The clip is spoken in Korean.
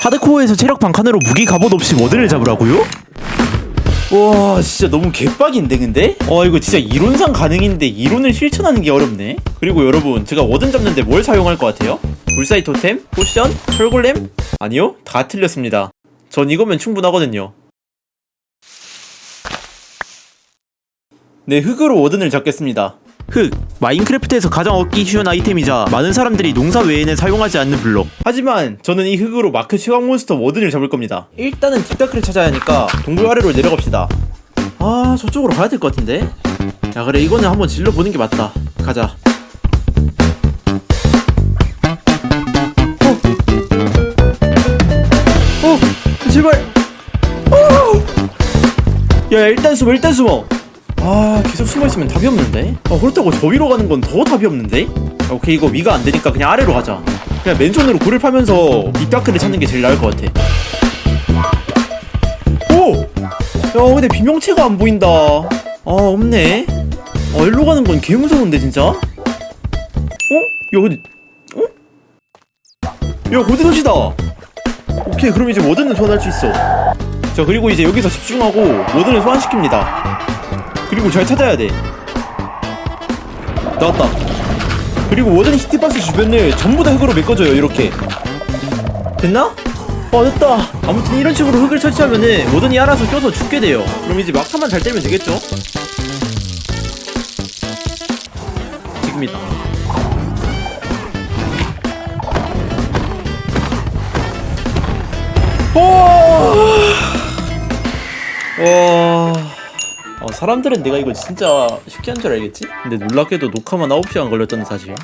하드코어에서 체력 반칸으로 무기 갑옷 없이 워든을 잡으라고요? 와 진짜 너무 개빡인데 근데? 어 이거 진짜 이론상 가능인데 이론을 실천하는 게 어렵네 그리고 여러분 제가 워든 잡는데 뭘 사용할 것 같아요? 불사의 토템? 포션? 철골렘? 아니요 다 틀렸습니다 전 이거면 충분하거든요 네 흙으로 워든을 잡겠습니다 흙 마인크래프트에서 가장 얻기 쉬운 아이템이자 많은 사람들이 농사 외에는 사용하지 않는 블록. 하지만 저는 이 흙으로 마크 최강 몬스터 워든을 잡을 겁니다. 일단은 딥다크를 찾아야 하니까 동굴 아래로 내려갑시다. 아 저쪽으로 가야 될 것 같은데? 야 그래 이거는 한번 질러보는 게 맞다. 가자. 어! 어! 제발. 어! 야 일단 숨어 일단 숨어 아 계속 숨어있으면 답이 없는데? 아 그렇다고 저 위로 가는 건 더 답이 없는데? 아, 오케이 이거 위가 안 되니까 그냥 아래로 가자. 그냥 맨손으로 굴을 파면서 빅다크를 찾는 게 제일 나을 것 같아. 오! 야 근데 비명체가 안 보인다. 아 없네. 아 일로 가는 건 개 무서운데 진짜? 어? 야 근데 어? 야 고드롯이다! 오케이 그럼 이제 워든을 소환할 수 있어. 자 그리고 이제 여기서 집중하고 워든을 소환시킵니다 그리고 잘 찾아야 돼. 나왔다. 그리고 워든 히트박스 주변을 전부 다 흙으로 메꿔줘요, 이렇게. 됐나? 어, 됐다. 아무튼 이런 식으로 흙을 설치하면은 워든이 알아서 껴서 죽게 돼요. 그럼 이제 막타만 잘 때면 되겠죠? 지금이다. 오! 와. 어, 사람들은 내가 이거 진짜 쉽게 한 줄 알겠지? 근데 놀랍게도 녹화만 9시간 걸렸다는 사실